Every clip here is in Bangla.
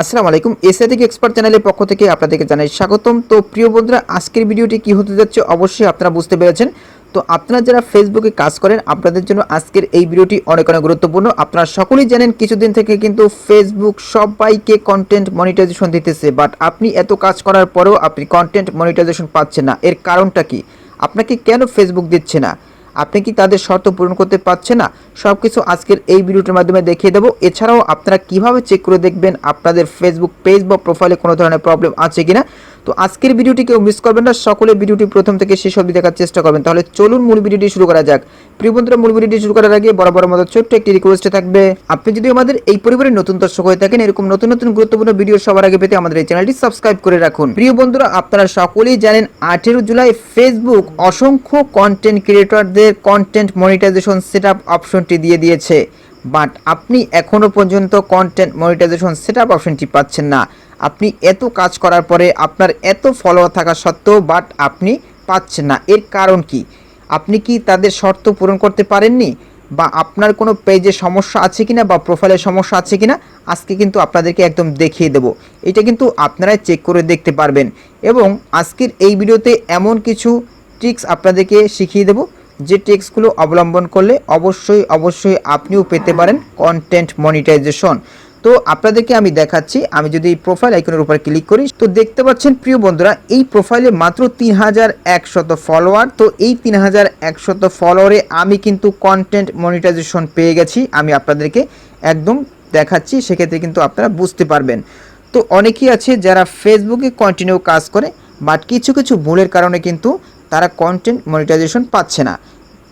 আসসালামু আলাইকুম এসআইটিক এক্সপার্ট চ্যানেলের পক্ষ থেকে আপনাদেরকে জানাই স্বাগতম। তো প্রিয় বন্ধুরা, আজকের ভিডিওটি কি হতে যাচ্ছে অবশ্যই আপনারা বুঝতে পেরেছেন। তো আপনারা যারা ফেসবুকে কাজ করেন, আপনাদের জন্য আজকের এই ভিডিওটি অনেক অনেক গুরুত্বপূর্ণ। আপনারা সকলেই জানেন, কিছুদিন থেকে কিন্তু ফেসবুক সবাইকে কন্টেন্ট মনিটাইজেশন দিতেছে। বাট আপনি এত কাজ করার পরেও আপনি কন্টেন্ট মনিটাইজেশন পাচ্ছেন না। এর কারণটা কি? আপনাকে কেন ফেসবুক দিচ্ছে না? আপনি কি তাদের শর্ত পূরণ করতে পারছে না? সব কিছু আজকের এই ভিডিওটির মাধ্যমে দেখিয়ে দেবো। এছাড়াও আপনারা কীভাবে চেক করে দেখবেন আপনাদের ফেসবুক পেজ বা প্রোফাইলে কোনো ধরনের প্রবলেম আছে কিনা? তো আজকের ভিডিওটি কেউ মিস করবেন না সকলে ভিডিওটি প্রথম থেকে শেষ অবধি দেখার চেষ্টা করবেন। তাহলে চলুন মূল ভিডিওটি শুরু করা যাক। প্রিয় বন্ধুরা, মূল ভিডিওটি শুরু করার আগে বড় মতো ছোট্ট একটি রিকোয়েস্ট থাকবে, আপনি যদি আমাদের এই পরিবারের নতুন দর্শক হয়ে থাকেন, এরকম নতুন নতুন গুরুত্বপূর্ণ ভিডিও সবার আগে পেতে আমাদের এই চ্যানেলটি সাবস্ক্রাইব করে রাখুন। প্রিয় বন্ধুরা, আপনারা সকলেই জানেন আঠেরো জুলাই ফেসবুক অসংখ্য কন্টেন্ট ক্রিয়েটরদের কন্টেন্ট মনিটাইজেশন সেট অপশনটি দিয়ে দিয়েছে। বাট আপনি এখনও পর্যন্ত কন্টেন্ট মনিটাইজেশন সেট অপশনটি পাচ্ছেন না। আপনি এত কাজ করার পরে আপনার এত ফলোয়ার থাকা সত্ত্বেও বাট আপনি পাচ্ছেন না। এর কারণ কি? আপনি কি তাদের শর্ত পূরণ করতে পারেননি? বা আপনার কোনো পেজে সমস্যা আছে কিনা বা প্রোফাইলে সমস্যা আছে কিনা, আজকে কিন্তু আপনাদেরকে একদম দেখিয়ে দেব। এটা কিন্তু আপনারাই চেক করে দেখতে পারবেন। এবং আজকের এই ভিডিওতে এমন কিছু ট্রিক্স আপনাদেরকে শিখিয়ে দেব, যে ট্রিক্সগুলো অবলম্বন করলে অবশ্যই অবশ্যই আপনিও পেতে পারেন কন্টেন্ট মনিটাইজেশন তো আপনাদেরকে আমি দেখাচ্ছি, আমি যদি এই প্রোফাইল আইকনের উপর ক্লিক করি, তো দেখতে পাচ্ছেন প্রিয় বন্ধুরা, এই প্রোফাইলে মাত্র তিন হাজার একশত ফলোয়ার তো এই তিন হাজার একশত ফলোয়ারে আমি কিন্তু কন্টেন্ট মনিটাইজেশন পেয়ে গেছি, আমি আপনাদেরকে একদম দেখাচ্ছি, সেক্ষেত্রে কিন্তু আপনারা বুঝতে পারবেন। তো অনেকেই আছে যারা ফেসবুকে কন্টিনিউ কাজ করে বাট কিছু কিছু ভুলের কারণে কিন্তু তারা কন্টেন্ট মনিটাইজেশন পাচ্ছে না।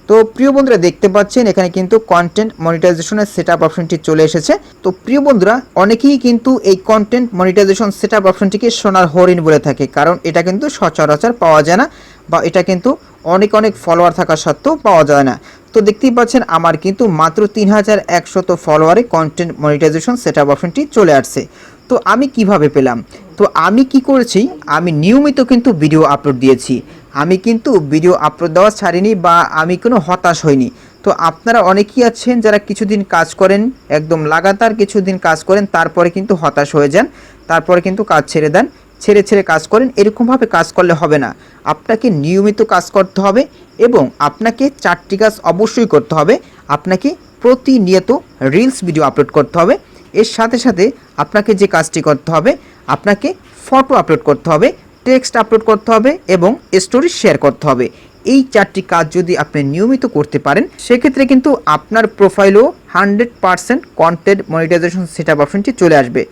তো প্রিয় বন্ধুরা দেখতে পাচ্ছেন, এখানে কিন্তু কন্টেন্ট মনিটাইজেশনের সেট আপ অপশনটি চলে এসেছে। তো প্রিয় বন্ধুরা, অনেকেই কিন্তু এই কন্টেন্ট মনিটাইজেশন সেট আপ অপশনটিকে সোনার হরিণ বলে থাকে, কারণ এটা কিন্তু সচরাচর পাওয়া যায় না বা এটা কিন্তু অনেক অনেক ফলোয়ার থাকা সত্ত্বেও পাওয়া যায় না। তো দেখতেই পাচ্ছেন, আমার কিন্তু মাত্র তিন হাজার একশত ফলোয়ারে কন্টেন্ট মনিটাইজেশন সেট আপ অপশনটি চলে আসছে। তো আমি কীভাবে পেলাম? তো আমি কি করেছি? আমি নিয়মিত কিন্তু ভিডিও আপলোড দিয়েছি। আমি কিন্তু ভিডিও আপলোড দেওয়া ছাড়িনি বা আমি কোনো হতাশ হইনি। তো আপনারা অনেকেই আছেন যারা কিছুদিন কাজ করেন, একদম লাগাতার কিছুদিন কাজ করেন, তারপরে কিন্তু হতাশ হয়ে যান, তারপরে কিন্তু কাজ ছেড়ে দেন, ছেড়ে ছেড়ে কাজ করেন, এরকমভাবে কাজ করলে হবে না। আপনাকে নিয়মিত কাজ করতে হবে এবং আপনাকে চারটি কাজ অবশ্যই করতে হবে। আপনাকে প্রতিনিয়ত রিলস ভিডিও আপলোড করতে হবে। এর সাথে সাথে আপনাকে যে কাজটি করতে হবে, আপনাকে ফটো আপলোড করতে হবে। টেক্সট আপলোড করতে হবে এবং স্টোরি শেয়ার করতে হবে। এই চারটি কাজ যদি আপনি নিয়মিত করতে পারেন, সেক্ষেত্রে কিন্তু আপনার প্রোফাইলও hundred percent content monetization set up অপশনটি চলে আসবে।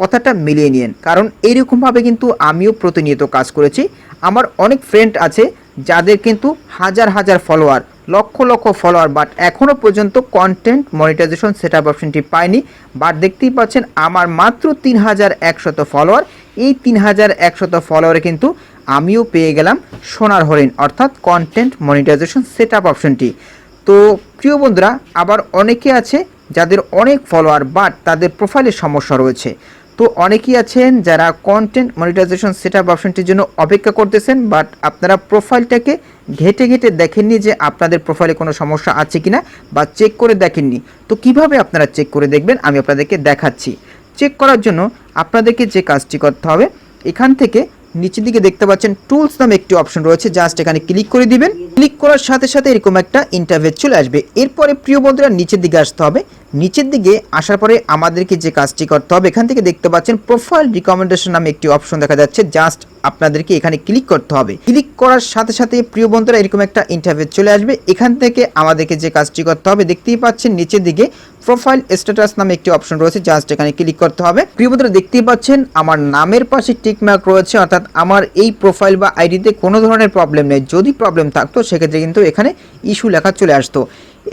কথাটা মিলিয়ে নিন কারণ এইরকমভাবে কিন্তু আমিও প্রতিনিয়ত কাজ করেছি। আমার অনেক ফ্রেন্ড আছে, যাদের কিন্তু হাজার হাজার follower lakh lakh follower but এখনও পর্যন্ত কন্টেন্ট মনিটাইজেশন সেট আপ অপশনটি পায়নি। বাট দেখতেই পাচ্ছেন, আমার মাত্র তিন হাজার একশত ফলোয়ার এই তিন হাজার একশত ফলোয়ারে কিন্তু আমিও পেয়ে গেলাম সোনার হরিণ, অর্থাৎ কন্টেন্ট মনিটাইজেশন সেট আপ অপশনটি তো প্রিয় বন্ধুরা, আবার অনেকে আছে যাদের অনেক ফলোয়ার বাট তাদের প্রোফাইলের সমস্যা রয়েছে। তো অনেকেই আছেন যারা কন্টেন্ট মনিটাইজেশন সেট আপ অপশনটির জন্য অপেক্ষা করতেছেন বাট আপনারা প্রোফাইলটাকে ঘেটে ঘেটে দেখেননি যে আপনাদের প্রোফাইলে কোনো সমস্যা আছে কিনা বা চেক করে দেখেননি। তো কীভাবে আপনারা চেক করে দেখবেন আমি আপনাদেরকে দেখাচ্ছি। চেক করার জন্য আপনাদেরকে যে কাজটি করতে হবে, এখান থেকে নিচের দিকে দেখতে পাচ্ছেন টুলস নামে একটি অপশন রয়েছে জাস্ট এখানে ক্লিক করে দিবেন। ক্লিক করার সাথে সাথে এরকম একটা ইন্টারভেট চলে আসবে। এরপরে প্রিয় বন্ধুরা, নিচের দিকে আসতে হবে। নিচের দিকে আসার পরে আমাদেরকে যে কাজটি করতে হবে, এখান থেকে দেখতে পাচ্ছেন প্রোফাইল রিকমেন্ডেশন নামে একটি অপশন দেখা যাচ্ছে। জাস্ট আপনাদেরকে এখানে ক্লিক করতে হবে। ক্লিক করার সাথে সাথে প্রিয় বন্ধুরা, এরকম একটা ইন্টারভিউ চলে আসবে। এখান থেকে আমাদেরকে যে কাজটি করতে হবে, দেখতেই পাচ্ছেন নিচের দিকে প্রোফাইল স্ট্যাটাস নামে একটি অপশন রয়েছে। জাস্ট এখানে ক্লিক করতে হবে। প্রিয় বন্ধুরা, দেখতেই পাচ্ছেন আমার নামের পাশে টিক মার্ক রয়েছে, অর্থাৎ আমার এই প্রোফাইল বা আইডিতে কোনো ধরনের প্রবলেম নেই। যদি প্রবলেম থাকতো, সেক্ষেত্রে কিন্তু এখানে ইস্যু লেখা চলে আসতো।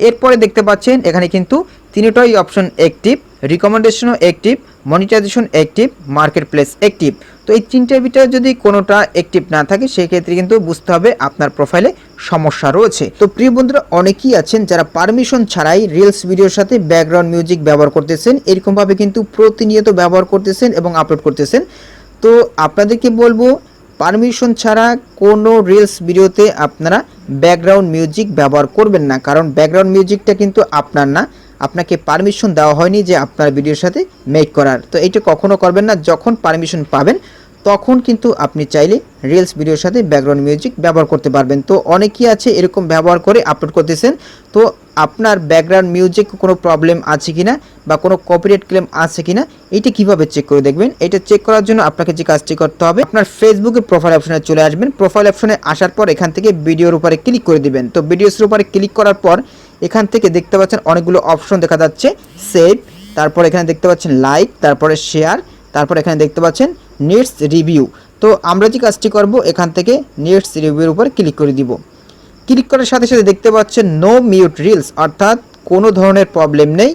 এরপরে দেখতে পাচ্ছেন এখানে কিন্তু তিনটাই option active রিকমেন্ডেশনও active monetization active marketplace active তো এই তিনটার ভিতরে যদি কোনোটা অ্যাক্টিভ না থাকে, সেক্ষেত্রে কিন্তু বুঝতে হবে আপনার প্রোফাইলে সমস্যা রয়েছে। তো প্রিয় বন্ধুরা, অনেকেই আছেন যারা পারমিশন ছাড়াই রিলস ভিডিওর সাথে ব্যাকগ্রাউন্ড মিউজিক ব্যবহার করতেছেন, এরকমভাবে কিন্তু প্রতিনিয়ত ব্যবহার করতেছেন এবং আপলোড করতেছেন। তো আপনাদেরকে বলব পারমিশন ছাড়া কোনো রিলস ভিডিওতে আপনারা ব্যাকগ্রাউন্ড মিউজিক ব্যবহার করবেন না, কারণ ব্যাকগ্রাউন্ড মিউজিকটা কিন্তু আপনার না। আপনাকে পারমিশন দেওয়া হয়নি যে আপনার ভিডিওর সাথে মেক করার। তো এটা কখনো করবেন না, যখন পারমিশন পাবেন, তখন কিন্তু আপনি চাইলে রিলস ভিডিওর সাথে ব্যাকগ্রাউন্ড মিউজিক ব্যবহার করতে পারবেন। তো অনেকেই আছে এরকম ব্যবহার করে আপলোড করতেছেন। তো আপনার ব্যাকগ্রাউন্ড মিউজিক কোনো প্রবলেম আছে কিনা বা কোনো কপিরাইট ক্লেম আছে কিনা এটা কীভাবে চেক করে দেখবেন? এটা চেক করার জন্য আপনাকে যে কাজটি করতে হবে, আপনার ফেসবুকে প্রোফাইল অপশনে চলে আসবেন। প্রোফাইল অপশনে আসার পর এখান থেকে ভিডিওর উপরে ক্লিক করে দিবেন। তো ভিডিওসের উপরে ক্লিক করার পর এখান থেকে দেখতে পাচ্ছেন অনেকগুলো অপশন দেখা যাচ্ছে। সেভ, তারপর এখানে দেখতে পাচ্ছেন লাইক, তারপরে শেয়ার, তারপর এখানে দেখতে পাচ্ছেন নেটস রিভিউ। তো আমরা যে কাজটি করব, এখান থেকে নেটস রিভিউর উপর ক্লিক করে দিব। ক্লিক করার সাথে সাথে দেখতে পাচ্ছেন নো মিউট রিলস, অর্থাৎ কোনো ধরনের প্রবলেম নেই।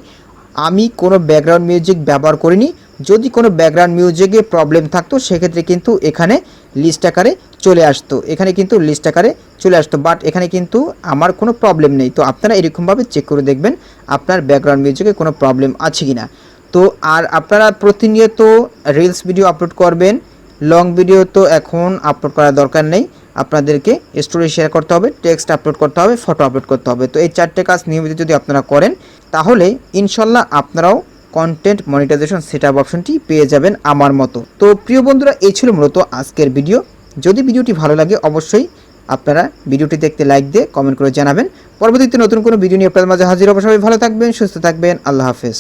আমি কোনো ব্যাকগ্রাউন্ড মিউজিক ব্যবহার করিনি। যদি কোনো ব্যাকগ্রাউন্ড মিউজিকে প্রবলেম থাকতো, সেক্ষেত্রে কিন্তু এখানে লিস্ট আকারে চলে আসতো। এখানে কিন্তু লিস্ট আকারে চলে আসতো। বাট এখানে কিন্তু আমার কোনো প্রবলেম নেই। তো আপনারা এরকমভাবে চেক করে দেখবেন আপনার ব্যাকগ্রাউন্ড মিউজিকে কোনো প্রবলেম আছে কি না তো আর আপনারা প্রতিনিয়ত রিলস ভিডিও আপলোড করবেন। লং ভিডিও তো এখন আপলোড করার দরকার নেই। আপনাদেরকে স্টোরি শেয়ার করতে হবে টেক্সট আপলোড করতে হবে ফটো আপলোড করতে হবে। তো এই চারটে কাজ নিয়মিত যদি আপনারা করেন, তাহলে ইনশাল্লাহ আপনারাও কন্টেন্ট মনিটাইজেশন সেট আপ অপশনটি পেয়ে যাবেন আমার মতো। তো প্রিয় বন্ধুরা, এই ছিল মূলত আজকের ভিডিও যদি ভিডিওটি ভালো লাগে, অবশ্যই আপনারা ভিডিওটি দেখতে লাইক দিয়ে কমেন্ট করে জানাবেন। পরবর্তীতে নতুন কোনো ভিডিও নিয়ে আপনাদের মাঝে হাজির হব। সবাই ভালো থাকবেন, সুস্থ থাকবেন। আল্লাহ হাফেজ।